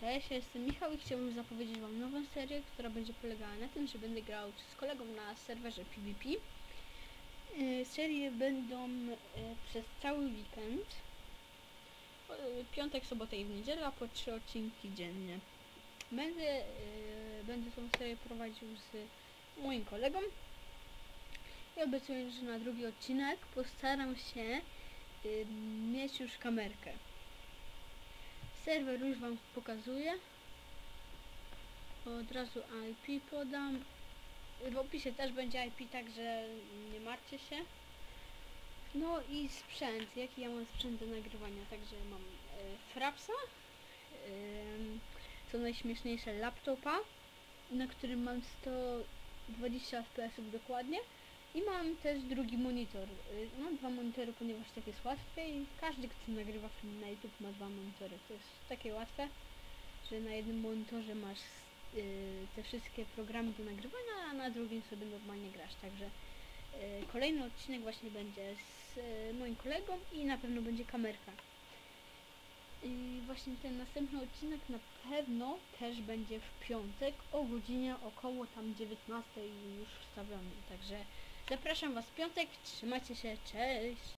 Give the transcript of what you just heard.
Cześć, jestem Michał i chciałbym zapowiedzieć Wam nową serię, która będzie polegała na tym, że będę grał z kolegą na serwerze PvP. Yy, Serie będą yy, przez cały weekend. Yy, Piątek, sobotę i w niedzielę, a po trzy odcinki dziennie. Będę, będę tą serię prowadził z moim kolegą. I obiecuję, że na drugi odcinek postaram się mieć już kamerkę. Serwer już Wam pokazuję. Od razu IP podam. W opisie też będzie IP, także nie martwcie się. No i sprzęt. Jaki ja mam sprzęt do nagrywania? Także mam e, Frapsa. em, co najśmieszniejsze laptopa, na którym mam 120 fps dokładnie. I mam też drugi monitor. Y, Mam dwa monitory, ponieważ tak jest łatwiej. Każdy, kto nagrywa film na YouTube ma dwa monitory. To jest takie łatwe, że na jednym monitorze masz y, te wszystkie programy do nagrywania, a na drugim sobie normalnie grasz. Także y, kolejny odcinek właśnie będzie z y, moim kolegą i na pewno będzie kamerka. I właśnie ten następny odcinek na pewno też będzie w piątek o godzinie około tam 19 już wstawiony. Także zapraszam Was w piątek, trzymajcie się, cześć!